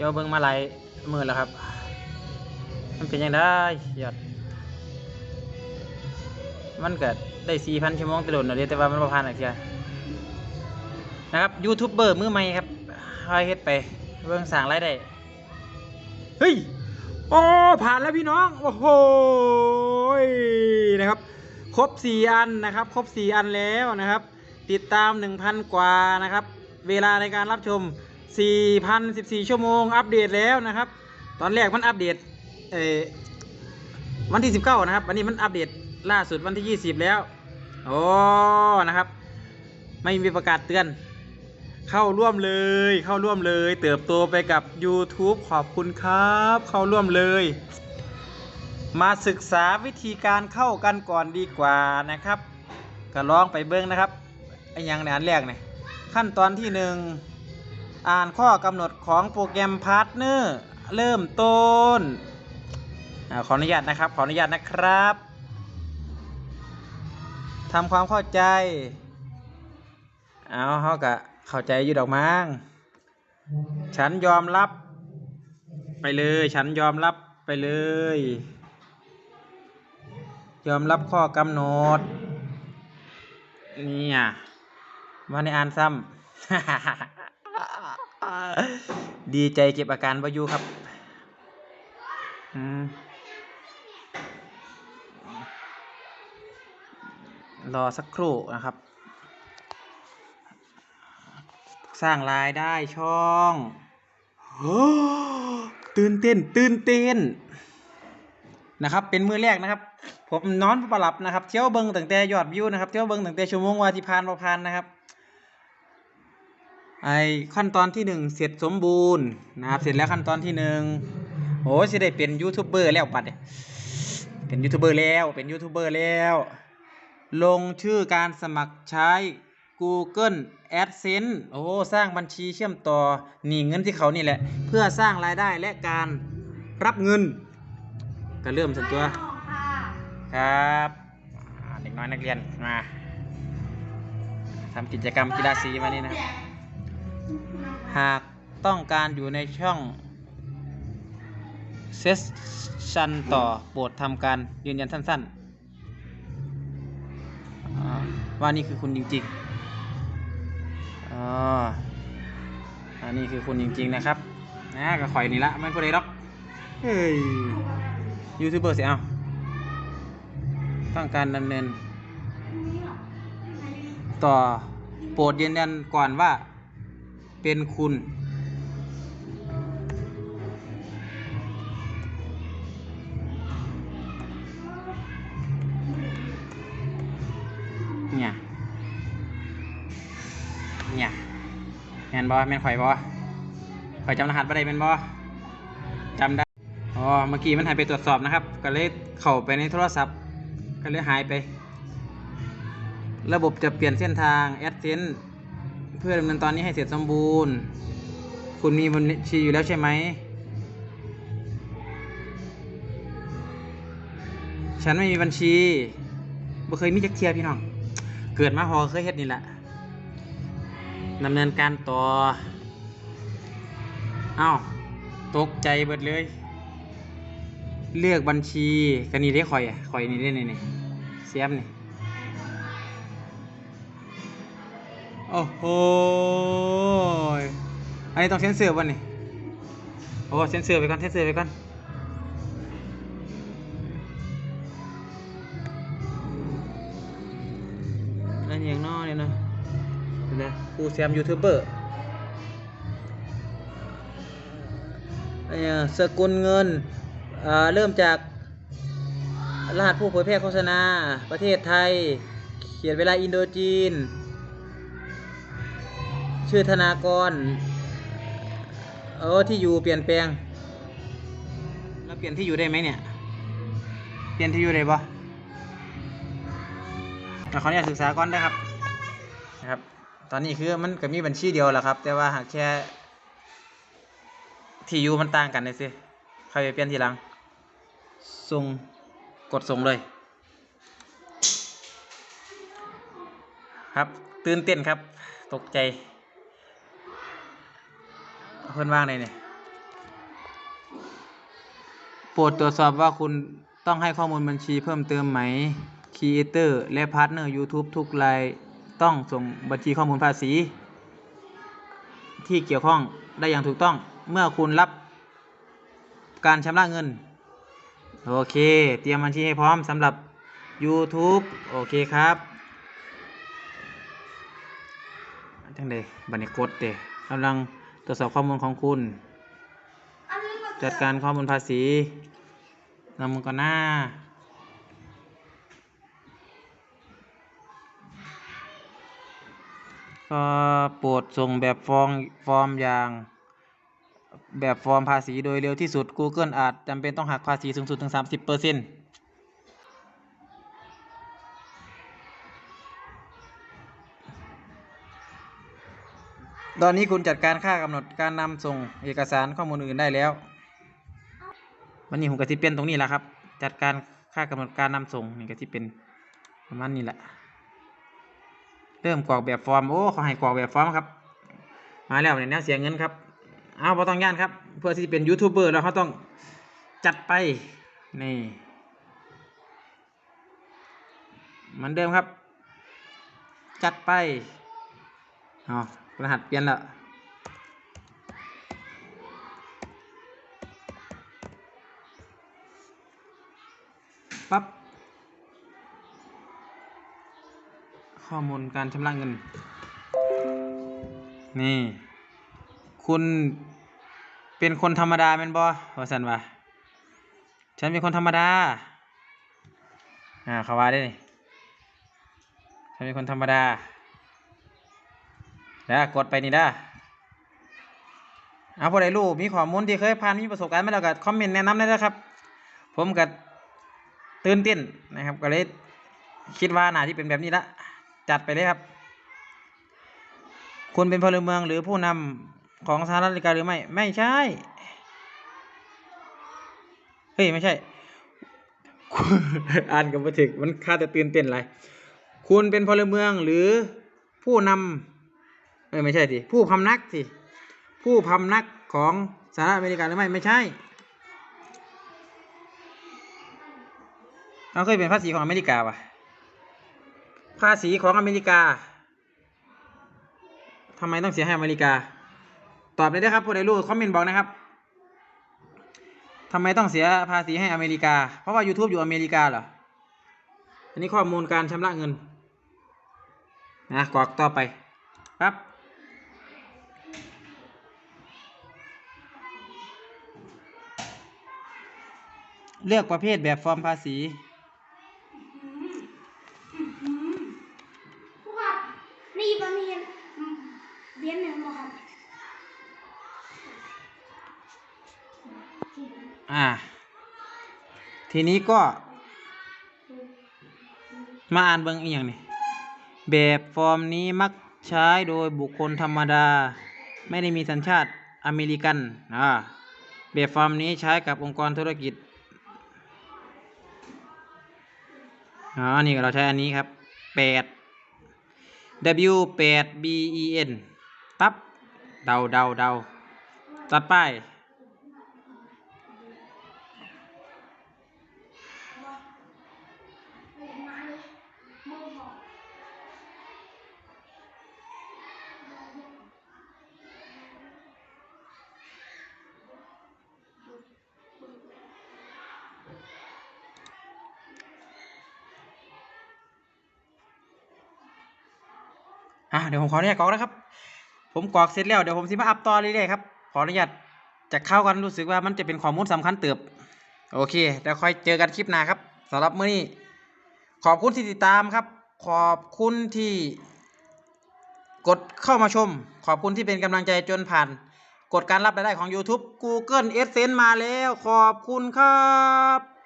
ที่ยวเบิ่งมาหลายมือแล้วครับ มันเป็นยังได้ยอดมันเกิดได้สี่พันชั่วโมงตลอดเลยแต่ว่ามันประพันธ์อะไรนะครับยูทูบเบอร์มือใหม่ครับคอยเฮ็ดไปเบิ่งสั่งรได้ เฮ้ย โอ้ ผ่านแล้วพี่น้อง โอ้โหยนะครับ ครบสี่อันนะครับ ครบสี่อันแล้วนะครับ ติดตามหนึ่งพันกว่านะครับ เวลาในการรับชม สี่พันสิบสี่ชั่วโมง อัปเดตแล้วนะครับ ตอนแรกมันอัปเดตเออวันที่สิบเก้านะครับ วันนี้มันอัปเดตล่าสุดวันที่ยี่สิบแล้ว โอ้ นะครับ ไม่มีประกาศเตือน เข้าร่วมเลย เข้าร่วมเลย เติบโตไปกับ YouTube ขอบคุณครับ เข้าร่วมเลย มาศึกษาวิธีการเข้ากันก่อนดีกว่านะครับ ก็ลองไปเบิ้งนะครับไอ้อยังในอันแรกเนี่ยขั้นตอนที่หนึ่ง อ่านข้อกำหนดของโปรแกรมพาร์ทเนอร์เริ่มต้นอขออนุญาตนะครับ ขออนุญาตนะครับทำความเข้าใจเอาเขากะเข้าใจอยู่ดอกมั้งฉันยอมรับไปเลย ฉันยอมรับไปเลย ยอมรับข้อกำหนดนี่อะมาในอ่านซ้ำ ดีใจเก็บอาการวาอยุครับรอสักครู่นะครับ สร้างรายได้ช่องตื่นเต้น ตื่นเต้นนะครับ เป็นมือแรกนะครับ ผมนอนประหลับนะครับ เที่ยวเบิงตั้งแต่ยอดวิวนะครับ เที่ยวเบิงตั้งแต่ชั่วโมงวาที่พานประพานนะครับ ไอขั้นตอนที่หนึ่งเสร็จสมบูรณ์นะครับเสร็จแล้วขั้นตอนที่หนึ่งโอ้สิได้เป็นยูทูบเบอร์แล้วปัดเนี่ยเป็นยูทูบเบอร์แล้วเป็นยูทูบเบอร์แล้ว ลงชื่อการสมัครใช้ Google AdSense โอ้สร้างบัญชีเชื่อมต่อหนีเงินที่เขานี่แหละ เพื่อสร้างรายได้และการรับเงิน ก็เริ่มสันตัวครับเด็กน้อยนักเรียนมาทำกิจกรรมกีฬาสีวันนี้นะ หากต้องการอยู่ในช่องเซสชันต่อโปรดทำการยืนยันสั้นๆ ว่านี่คือคุณจริงๆอ๋ออันนี้คือคุณจริงๆนะครับนะก็ข่อยนี่ละไม่พูดเลยหรอกเฮ้ยยูทูบเบอร์สิเอาต้องการดำเนิน ต่อโปรดยืนยันก่อนว่า เป็นคุณ เนี่ย เนี่ยแมนบอแมนข่อยบอข่อยจำรหัสบ่ได้แมนบอจำได้ อ๋อ เมื่อกี้มันหายไปตรวจสอบนะครับ ก็เลยเข้าไปในโทรศัพท์ ก็เลยหายไป ระบบจะเปลี่ยนเส้นทางแอดเซน เพื่อดำเนินตอนนี้ให้เสร็จสมบูรณ์ คุณมีบัญชีอยู่แล้วใช่ไหม ฉันไม่มีบัญชีบ่เคยมีจักเทียพี่น้อง เกิดมาพอเคยเฮ็ดนี่แหละดำเนินการต่อ เอ้า ตกใจเบิดเลย เลือกบัญชีกันนี่ได้คอยอะคอยนี่ได้นี่นี่เสียมนี่ โอ้โห อันนี้ต้องเซ็นเซอร์บ่นี่โอ้เซ็นเซอร์ไปก่อนเซ็นเซอร์ไปก่อนนั่นอย่างนอเนี่ยนะเดี๋ยวนะครูแซมยูทูบเบอร์อันนี้สกุลเงินเริ่มจากรหัสผู้เผยแพร่โฆษณา ประเทศไทย เขียนเวลาอินโดจีน ชื่อธนากร เออที่อยู่เปลี่ยนแปลง แล้วเปลี่ยนที่อยู่ได้ไหมเนี่ย เปลี่ยนที่อยู่ได้ปะเราขออนุญาตศึกษาก่อนนะครับนะครับ ตอนนี้คือมันก็มีบัญชีเดียวแหละครับ แต่ว่าหากแค่ที่อยู่มันต่างกันเลยสิใครไปเปลี่ยนทีหลัง ส่ง กดส่งเลย ครับ ตื่นเต้นครับ ตกใจ เพื่อนว่างเลยเนี่ยโปรดตรวจสอบว่าคุณต้องให้ข้อมูลบัญชีเพิ่มเติมไหม Creator และ Partner YouTube ทุกรายต้องส่งบัญชีข้อมูลภาษี ที่เกี่ยวข้องได้อย่างถูกต้องเมื่อคุณรับการชำระเงิน โอเค เตรียมบัญชีให้พร้อมสำหรับ YouTube โอเคครับจังเดบันนี้กดเดกำลัง ตรวจสอบข้อมูลของคุณ จัดการข้อมูลภาษีนำมือก่อนหน้า ก็โปรดส่งแบบฟอร์มฟอร์มอย่าง แบบฟอร์มภาษีโดยเร็วที่สุด Google อาจจำเป็นต้องหักภาษีสูงสุดถึง 30%ต ตอนนี้คุณจัดการค่ากำหนดการนำส่งเอกสารข้อมูลอื่นได้แล้ววันนี้ผมก็ที่เป็นตรงนี้แหละครับ จัดการค่ากำหนดการนำส่งนี่ก็ที่เป็นประมาณนี้แหละเริ่มกรอกแบบฟอร์มโอ้เขาให้กรอกแบบฟอร์มครับ มาแล้วเนี่ยแนวเสียเงินครับเอาพอต้องย่านครับ เพื่อที่จะเป็นยูทูบเบอร์แล้วเขาต้องจัดไปนี่เหมือนเดิมครับ จัดไปอ๋อ รหัสเปลี่ยนแล้วปั๊บข้อมูลการชำระเงิน นี่ คุณเป็นคนธรรมดาเป็นบอว่าสันวะฉันเป็นคนธรรมดา อ่าเขาว่าได้นี่ฉันเป็นคนธรรมดา แล้วกดไปนี่ได้เอาผู้ใดรู้มีข้อมูลที่เคยผ่านมีประสบการณ์มาแล้วก็คอมเมนต์แนะนำได้เลยครับ ผมก็ตื่นเต้นนะครับ ก็เลยคิดว่าน่าที่เป็นแบบนี้ละจัดไปเลยครับ คุณเป็นพลเมืองหรือผู้นำของสหรัฐอเมริกาหรือไม่ ไม่ใช่ เฮ้ย ไม่ใช่ อ่านกับมาถึกมันค่าจะตื่นเต้นอะไรคุณเป็นพลเมืองหรือผู้นำ เออไม่ใช่สิผู้พำนักสิผู้พำนักของสหรัฐอเมริกาหรือไม่ไม่ใช่เราเคยเป็นภาษีของอเมริกาปะภาษีของอเมริกาทำไมต้องเสียให้อเมริกา ตอบเลยนะครับผู้ใดรู้คอมเมนต์บอกนะครับทำไมต้องเสียภาษีให้อเมริกา เพราะว่า YouTube อยู่อเมริกาเหรออันนี้ข้อมูลการชำระเงินนะกรอกต่อไปครับ เลือกประเภทแบบฟอร์มภาษีผู้ครับนี่บะเมียนเบียนหนึ่งบ่ครับอ่า ทีนี้ก็ มาอ่านเบิ่งอีกอย่างนี่แบบฟอร์มนี้มักใช้โดยบุคคลธรรมดา ไม่ได้มีสัญชาติอเมริกันอ่าแบบฟอร์มนี้ใช้กับองค์กรธุรกิจ อ๋อนี่เราใช้อันนี้ครับ8 W 8 B E N ตั๊บเดาเดาเดาตัดไป อะเดี๋ยวผมขออนุญาตกรอกนะครับ ผมกรอกเสร็จแล้วเดี๋ยวผมสิมาอัพต่อเรื่อยๆครับขออนุญาตจะเข้ากันรู้สึกว่ามันจะเป็นข้อมูลสำคัญเติบ โอเคเดี๋ยวค่อยเจอกันคลิปหน้าครับสำหรับมื้อนี้ ขอบคุณที่ติดตามครับ ขอบคุณที่ กดเข้ามาชม ขอบคุณที่เป็นกำลังใจจนผ่าน กดการรับรายได้ของ YouTube Google AdSense มาแล้ว ขอบคุณครับ